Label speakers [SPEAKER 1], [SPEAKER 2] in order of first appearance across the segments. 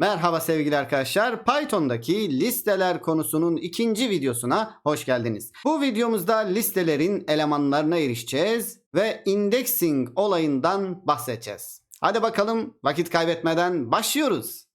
[SPEAKER 1] Merhaba sevgili arkadaşlar. Python'daki listeler konusunun ikinci videosuna hoş geldiniz. Bu videomuzda listelerin elemanlarına erişeceğiz ve indexing olayından bahsedeceğiz. Hadi bakalım vakit kaybetmeden başlıyoruz.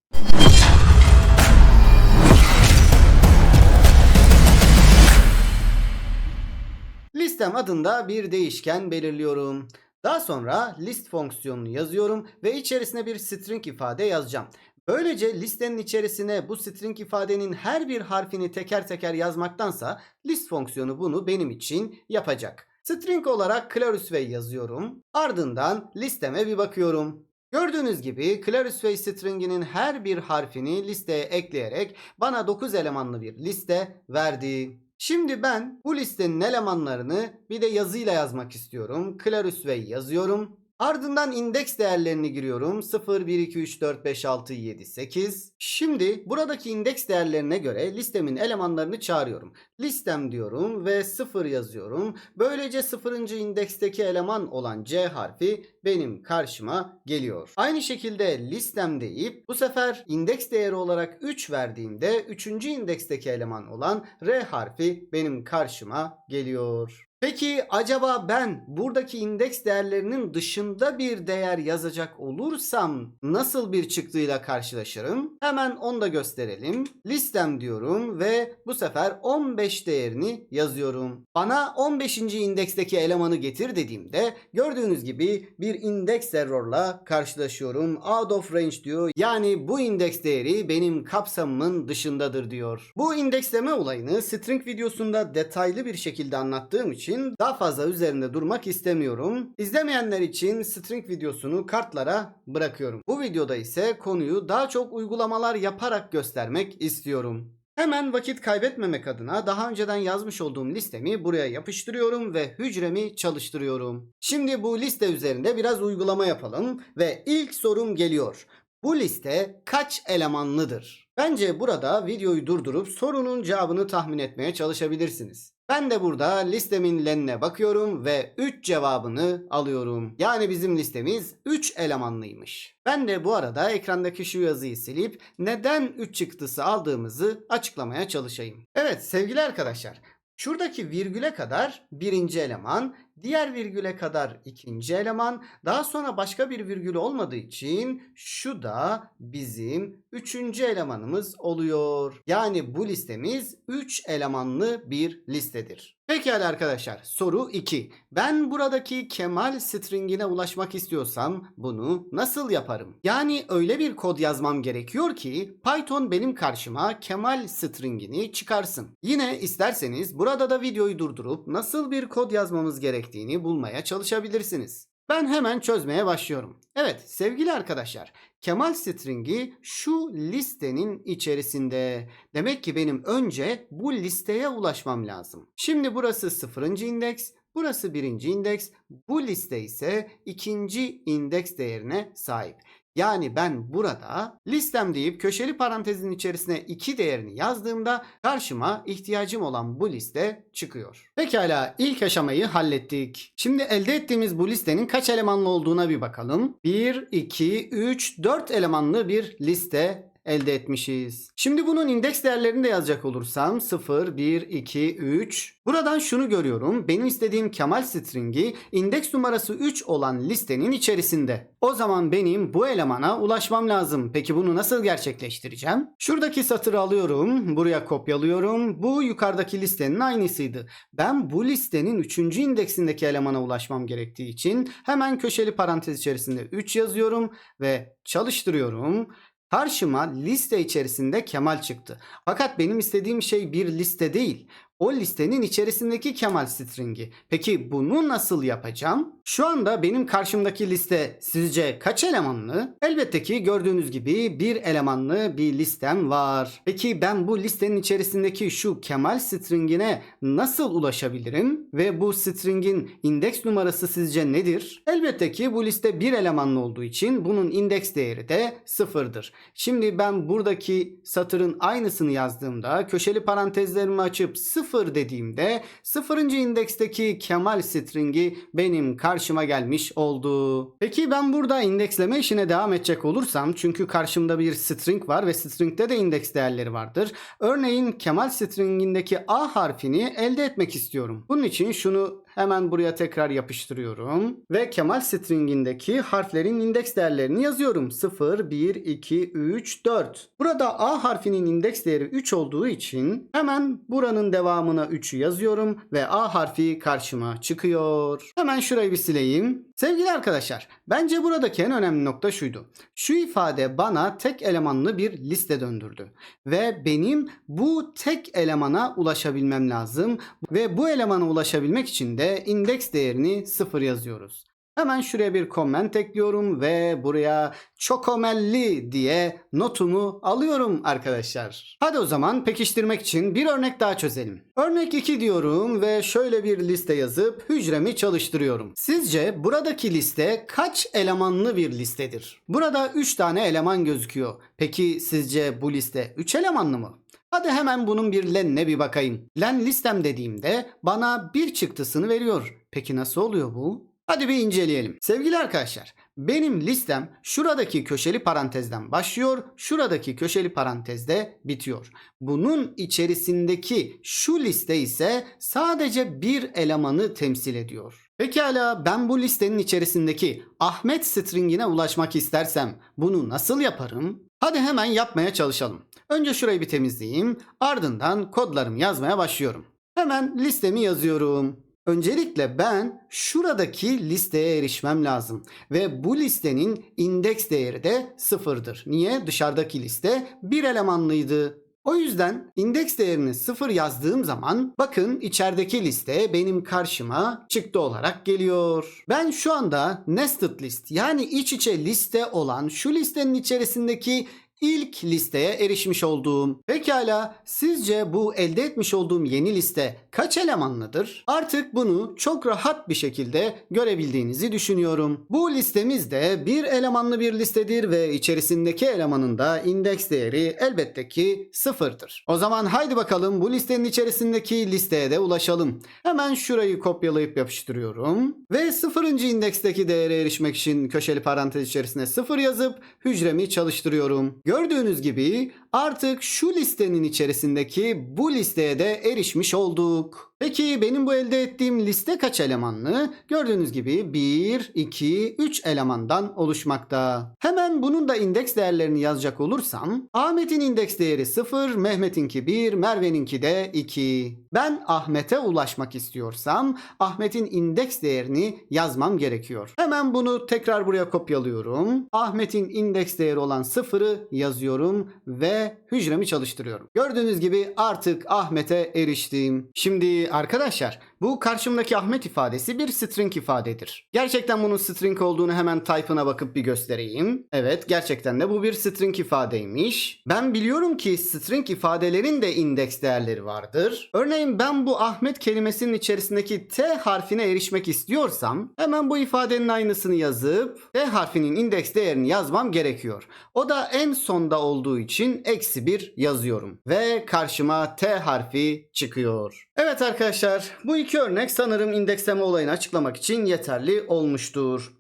[SPEAKER 1] Listem adında bir değişken belirliyorum. Daha sonra list fonksiyonunu yazıyorum ve içerisine bir string ifade yazacağım. Böylece listenin içerisine bu string ifadenin her bir harfini teker teker yazmaktansa list fonksiyonu bunu benim için yapacak. String olarak Clarusway yazıyorum. Ardından listeme bir bakıyorum. Gördüğünüz gibi Clarusway stringinin her bir harfini listeye ekleyerek bana 9 elemanlı bir liste verdi. Şimdi ben bu listenin elemanlarını bir de yazıyla yazmak istiyorum. Clarusway yazıyorum. Ardından indeks değerlerini giriyorum. 0, 1, 2, 3, 4, 5, 6, 7, 8. Şimdi buradaki indeks değerlerine göre listemin elemanlarını çağırıyorum. Listem diyorum ve 0 yazıyorum. Böylece 0. indeksteki eleman olan C harfi benim karşıma geliyor. Aynı şekilde listem deyip bu sefer indeks değeri olarak 3 verdiğimde 3. indeksteki eleman olan R harfi benim karşıma geliyor. Peki acaba ben buradaki indeks değerlerinin dışında bir değer yazacak olursam nasıl bir çıktıyla karşılaşırım? Hemen onu da gösterelim. Listem diyorum ve bu sefer 15 değerini yazıyorum. Bana 15. indeksteki elemanı getir dediğimde gördüğünüz gibi bir indeks errorla karşılaşıyorum. Out of range diyor. Yani bu indeks değeri benim kapsamımın dışındadır diyor. Bu indeksleme olayını string videosunda detaylı bir şekilde anlattığım için daha fazla üzerinde durmak istemiyorum. İzlemeyenler için string videosunu kartlara bırakıyorum. Bu videoda ise konuyu daha çok uygulamalar yaparak göstermek istiyorum. Hemen vakit kaybetmemek adına daha önceden yazmış olduğum listemi buraya yapıştırıyorum ve hücremi çalıştırıyorum. Şimdi bu liste üzerinde biraz uygulama yapalım ve ilk sorum geliyor. Bu liste kaç elemanlıdır? Bence burada videoyu durdurup sorunun cevabını tahmin etmeye çalışabilirsiniz. Ben de burada listemin lenine bakıyorum ve 3 cevabını alıyorum. Yani bizim listemiz 3 elemanlıymış. Ben de bu arada ekrandaki şu yazıyı silip neden 3 çıktısı aldığımızı açıklamaya çalışayım. Evet sevgili arkadaşlar Şuradaki virgüle kadar birinci eleman, diğer virgüle kadar ikinci eleman, daha sonra başka bir virgül olmadığı için şu da bizim üçüncü elemanımız oluyor. Yani bu listemiz 3 elemanlı bir listedir. Pekala arkadaşlar soru 2. Ben buradaki Kemal stringine ulaşmak istiyorsam bunu nasıl yaparım? Yani öyle bir kod yazmam gerekiyor ki Python benim karşıma Kemal stringini çıkarsın. Yine isterseniz burada da videoyu durdurup nasıl bir kod yazmamız gerektiğini bulmaya çalışabilirsiniz. Ben hemen çözmeye başlıyorum. Evet sevgili arkadaşlar Kemal stringi şu listenin içerisinde. Demek ki benim önce bu listeye ulaşmam lazım. Şimdi burası sıfırıncı indeks, burası birinci indeks, bu liste ise ikinci indeks değerine sahip. Yani ben burada listem deyip köşeli parantezin içerisine 2 değerini yazdığımda karşıma ihtiyacım olan bu liste çıkıyor. Pekala ilk aşamayı hallettik. Şimdi elde ettiğimiz bu listenin kaç elemanlı olduğuna bir bakalım. 1, 2, 3, 4 elemanlı bir liste elde etmişiz. Şimdi bunun indeks değerlerini de yazacak olursam 0, 1, 2, 3. Buradan şunu görüyorum. Benim istediğim Kemal stringi indeks numarası 3 olan listenin içerisinde. O zaman benim bu elemana ulaşmam lazım. Peki bunu nasıl gerçekleştireceğim? Şuradaki satırı alıyorum. Buraya kopyalıyorum. Bu yukarıdaki listenin aynısıydı. Ben bu listenin 3. indeksindeki elemana ulaşmam gerektiği için hemen köşeli parantez içerisinde 3 yazıyorum ve çalıştırıyorum. Karşıma liste içerisinde Kemal çıktı. Fakat benim istediğim şey bir liste değil. O listenin içerisindeki Kemal stringi. Peki bunu nasıl yapacağım? Şu anda benim karşımdaki liste sizce kaç elemanlı? Elbette ki gördüğünüz gibi bir elemanlı bir listem var. Peki ben bu listenin içerisindeki şu Kemal stringine nasıl ulaşabilirim? Ve bu stringin indeks numarası sizce nedir? Elbette ki bu liste bir elemanlı olduğu için bunun indeks değeri de sıfırdır. Şimdi ben buradaki satırın aynısını yazdığımda köşeli parantezlerimi açıp sıfır 0 dediğimde 0. indeksteki Kemal stringi benim karşıma gelmiş oldu. Peki ben burada indeksleme işine devam edecek olursam çünkü karşımda bir string var ve stringde de indeks değerleri vardır. Örneğin Kemal stringindeki A harfini elde etmek istiyorum. Bunun için şunu hemen buraya tekrar yapıştırıyorum ve Kemal stringindeki harflerin indeks değerlerini yazıyorum. 0, 1, 2, 3, 4. Burada A harfinin indeks değeri 3 olduğu için hemen buranın devamına 3'ü yazıyorum ve A harfi karşıma çıkıyor. Hemen şurayı bir sileyim. Sevgili arkadaşlar, bence buradaki en önemli nokta şuydu. Şu ifade bana tek elemanlı bir liste döndürdü ve benim bu tek elemana ulaşabilmem lazım ve bu elemana ulaşabilmek için de indeks değerini 0 yazıyoruz. Hemen şuraya bir comment ekliyorum ve buraya çokomelli diye notumu alıyorum arkadaşlar. Hadi o zaman pekiştirmek için bir örnek daha çözelim. Örnek 2 diyorum ve şöyle bir liste yazıp hücremi çalıştırıyorum. Sizce buradaki liste kaç elemanlı bir listedir? Burada 3 tane eleman gözüküyor. Peki sizce bu liste 3 elemanlı mı? Hadi hemen bunun bir lenine bir bakayım. Len listem dediğimde bana bir çıktısını veriyor. Peki nasıl oluyor bu? Hadi bir inceleyelim. Sevgili arkadaşlar, benim listem şuradaki köşeli parantezden başlıyor, şuradaki köşeli parantezde bitiyor. Bunun içerisindeki şu liste ise sadece bir elemanı temsil ediyor. Pekala ben bu listenin içerisindeki Ahmet stringine ulaşmak istersem bunu nasıl yaparım? Hadi hemen yapmaya çalışalım. Önce şurayı bir temizleyeyim. Ardından kodlarımı yazmaya başlıyorum. Hemen listemi yazıyorum. Öncelikle ben şuradaki listeye erişmem lazım. Ve bu listenin indeks değeri de sıfırdır. Niye? Dışarıdaki liste bir elemanlıydı. O yüzden indeks değerini sıfır yazdığım zaman bakın içerideki liste benim karşıma çıktı olarak geliyor. Ben şu anda nested list yani iç içe liste olan şu listenin içerisindeki ilk listeye erişmiş olduğum. Pekala sizce bu elde etmiş olduğum yeni liste kaç elemanlıdır? Artık bunu çok rahat bir şekilde görebildiğinizi düşünüyorum. Bu listemiz de bir elemanlı bir listedir ve içerisindeki elemanın da indeks değeri elbette ki sıfırdır. O zaman haydi bakalım bu listenin içerisindeki listeye de ulaşalım. Hemen şurayı kopyalayıp yapıştırıyorum ve sıfırıncı indeksteki değere erişmek için köşeli parantez içerisine sıfır yazıp hücremi çalıştırıyorum. Gördüğünüz gibi artık şu listenin içerisindeki bu listeye de erişmiş olduk. Peki benim bu elde ettiğim liste kaç elemanlı? Gördüğünüz gibi 1, 2, 3 elemandan oluşmakta. Hemen bunun da indeks değerlerini yazacak olursam Ahmet'in indeks değeri 0, Mehmet'inki 1, Merve'ninki de 2. Ben Ahmet'e ulaşmak istiyorsam Ahmet'in indeks değerini yazmam gerekiyor. Hemen bunu tekrar buraya kopyalıyorum. Ahmet'in indeks değeri olan 0'ı yazıyorum ve hücremi çalıştırıyorum. Gördüğünüz gibi artık Ahmet'e eriştim. Şimdi arkadaşlar bu karşımdaki Ahmet ifadesi bir string ifadedir. Gerçekten bunun string olduğunu hemen type'ına bakıp bir göstereyim. Evet gerçekten de bu bir string ifadeymiş. Ben biliyorum ki string ifadelerin de indeks değerleri vardır. Örneğin ben bu Ahmet kelimesinin içerisindeki T harfine erişmek istiyorsam hemen bu ifadenin aynısını yazıp T harfinin indeks değerini yazmam gerekiyor. O da en sonda olduğu için eksi 1 yazıyorum. Ve karşıma T harfi çıkıyor. Evet arkadaşlar bu iki örnek sanırım indeksleme olayını açıklamak için yeterli olmuştur.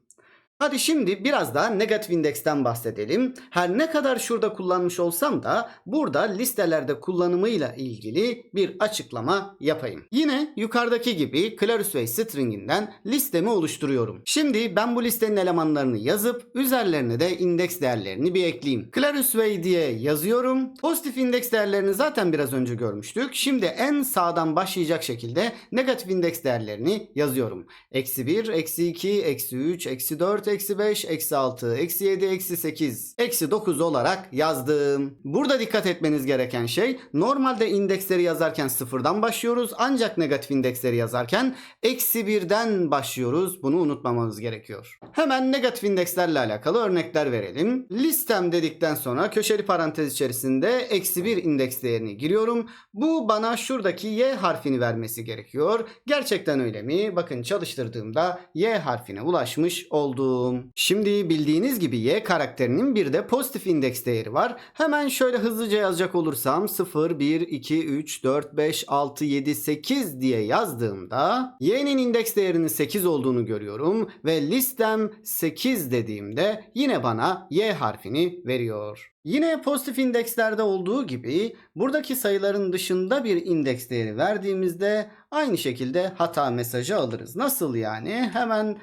[SPEAKER 1] Hadi şimdi biraz daha negatif indeksten bahsedelim. Her ne kadar şurada kullanmış olsam da burada listelerde kullanımıyla ilgili bir açıklama yapayım. Yine yukarıdaki gibi Clarusway stringinden listemi oluşturuyorum. Şimdi ben bu listenin elemanlarını yazıp üzerlerine de indeks değerlerini bir ekleyeyim. Clarusway diye yazıyorum. Pozitif indeks değerlerini zaten biraz önce görmüştük. Şimdi en sağdan başlayacak şekilde negatif indeks değerlerini yazıyorum. Eksi 1, eksi 2, eksi 3, eksi 4, eksi 5, eksi 6, eksi 7, eksi 8, eksi 9 olarak yazdım. Burada dikkat etmeniz gereken şey normalde indeksleri yazarken sıfırdan başlıyoruz ancak negatif indeksleri yazarken eksi 1'den başlıyoruz. Bunu unutmamamız gerekiyor. Hemen negatif indekslerle alakalı örnekler verelim. Listem dedikten sonra köşeli parantez içerisinde eksi 1 indeks değerini giriyorum. Bu bana şuradaki y harfini vermesi gerekiyor. Gerçekten öyle mi? Bakın çalıştırdığımda y harfine ulaşmış oldum. Oldum. Şimdi bildiğiniz gibi y karakterinin bir de pozitif indeks değeri var. Hemen şöyle hızlıca yazacak olursam 0, 1, 2, 3, 4, 5, 6, 7, 8 diye yazdığımda y'nin indeks değerinin 8 olduğunu görüyorum ve listem 8 dediğimde yine bana y harfini veriyor. Yine pozitif indekslerde olduğu gibi buradaki sayıların dışında bir indeks değeri verdiğimizde aynı şekilde hata mesajı alırız. Nasıl yani? Hemen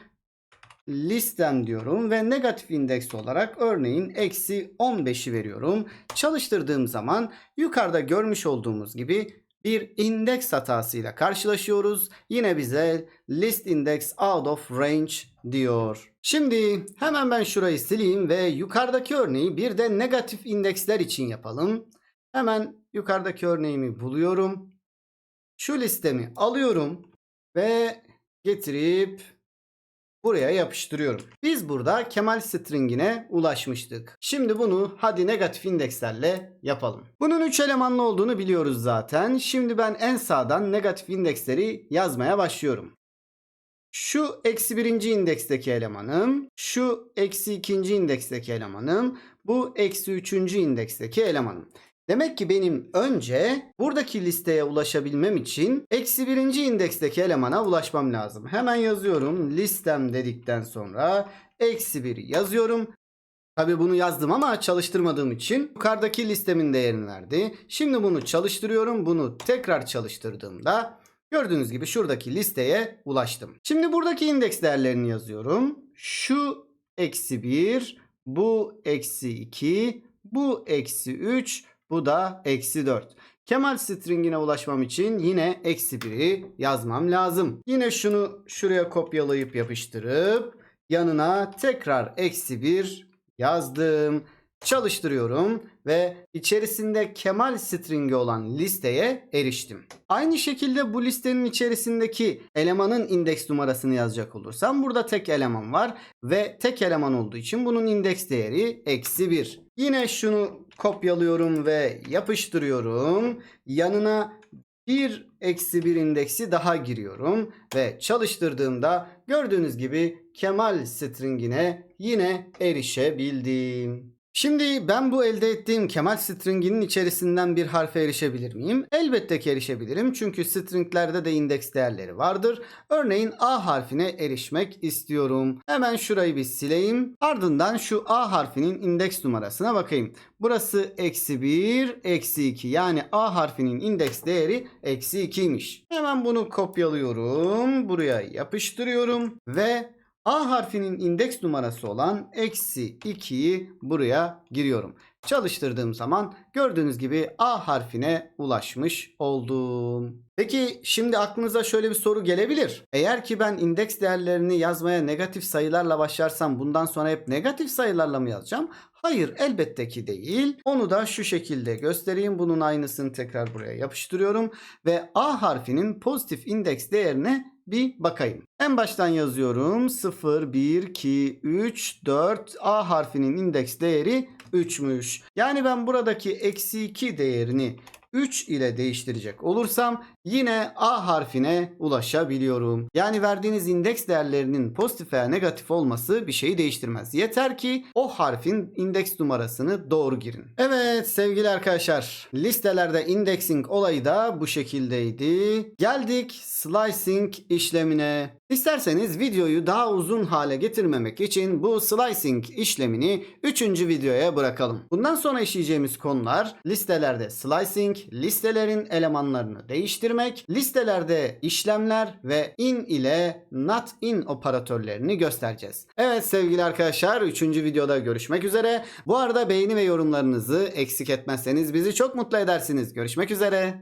[SPEAKER 1] listem diyorum ve negatif indeks olarak örneğin eksi 15'i veriyorum. Çalıştırdığım zaman yukarıda görmüş olduğumuz gibi bir indeks hatasıyla karşılaşıyoruz. Yine bize list index out of range diyor. Şimdi hemen ben şurayı sileyim ve yukarıdaki örneği bir de negatif indeksler için yapalım. Hemen yukarıdaki örneğimi buluyorum. Şu listemi alıyorum ve getirip buraya yapıştırıyorum. Biz burada Kemal stringine ulaşmıştık. Şimdi bunu hadi negatif indekslerle yapalım. Bunun 3 elemanlı olduğunu biliyoruz zaten. Şimdi ben en sağdan negatif indeksleri yazmaya başlıyorum. Şu eksi birinci indeksteki elemanım, şu eksi ikinci indeksteki elemanım, bu eksi üçüncü indeksteki elemanım. Demek ki benim önce buradaki listeye ulaşabilmem için eksi birinci indeksteki elemana ulaşmam lazım. Hemen yazıyorum listem dedikten sonra eksi bir yazıyorum. Tabi bunu yazdım ama çalıştırmadığım için yukarıdaki listemin değerini verdi. Şimdi bunu çalıştırıyorum. Bunu tekrar çalıştırdığımda gördüğünüz gibi şuradaki listeye ulaştım. Şimdi buradaki indeks değerlerini yazıyorum. Şu eksi 1, bu eksi 2, bu eksi 3, bu da eksi 4. Kemal stringine ulaşmam için yine eksi 1'i yazmam lazım. Yine şunu şuraya kopyalayıp yapıştırıp yanına tekrar eksi 1 yazdım. Çalıştırıyorum ve içerisinde Kemal stringi olan listeye eriştim. Aynı şekilde bu listenin içerisindeki elemanın indeks numarasını yazacak olursam burada tek eleman var ve tek eleman olduğu için bunun indeks değeri eksi 1. Yine şunu kopyalıyorum ve yapıştırıyorum. Yanına bir eksi bir indeksi daha giriyorum ve çalıştırdığımda gördüğünüz gibi Kemal stringine yine erişebildim. Şimdi ben bu elde ettiğim Kemal stringinin içerisinden bir harfe erişebilir miyim? Elbette ki erişebilirim çünkü stringlerde de indeks değerleri vardır. Örneğin A harfine erişmek istiyorum. Hemen şurayı bir sileyim. Ardından şu A harfinin indeks numarasına bakayım. Burası eksi 1, eksi 2 yani A harfinin indeks değeri eksi 2'ymiş. Hemen bunu kopyalıyorum. Buraya yapıştırıyorum ve A harfinin indeks numarası olan eksi 2'yi buraya giriyorum. Çalıştırdığım zaman gördüğünüz gibi A harfine ulaşmış oldum. Peki şimdi aklınıza şöyle bir soru gelebilir. Eğer ki ben indeks değerlerini yazmaya negatif sayılarla başlarsam bundan sonra hep negatif sayılarla mı yazacağım? Hayır elbette ki değil. Onu da şu şekilde göstereyim. Bunun aynısını tekrar buraya yapıştırıyorum. Ve A harfinin pozitif indeks değerine bir bakayım. En baştan yazıyorum. 0, 1, 2, 3, 4. A harfinin indeks değeri 3'müş. Yani ben buradaki eksi 2 değerini 3 ile değiştirecek olursam yine A harfine ulaşabiliyorum. Yani verdiğiniz indeks değerlerinin pozitif veya negatif olması bir şeyi değiştirmez. Yeter ki o harfin indeks numarasını doğru girin. Evet sevgili arkadaşlar listelerde indexing olayı da bu şekildeydi. Geldik slicing işlemine. İsterseniz videoyu daha uzun hale getirmemek için bu slicing işlemini 3. videoya bırakalım. Bundan sonra işleyeceğimiz konular listelerde slicing, listelerin elemanlarını değiştirmek, listelerde işlemler ve in ile not in operatörlerini göstereceğiz. Evet sevgili arkadaşlar 3. videoda görüşmek üzere. Bu arada beğeni ve yorumlarınızı eksik etmezseniz bizi çok mutlu edersiniz. Görüşmek üzere.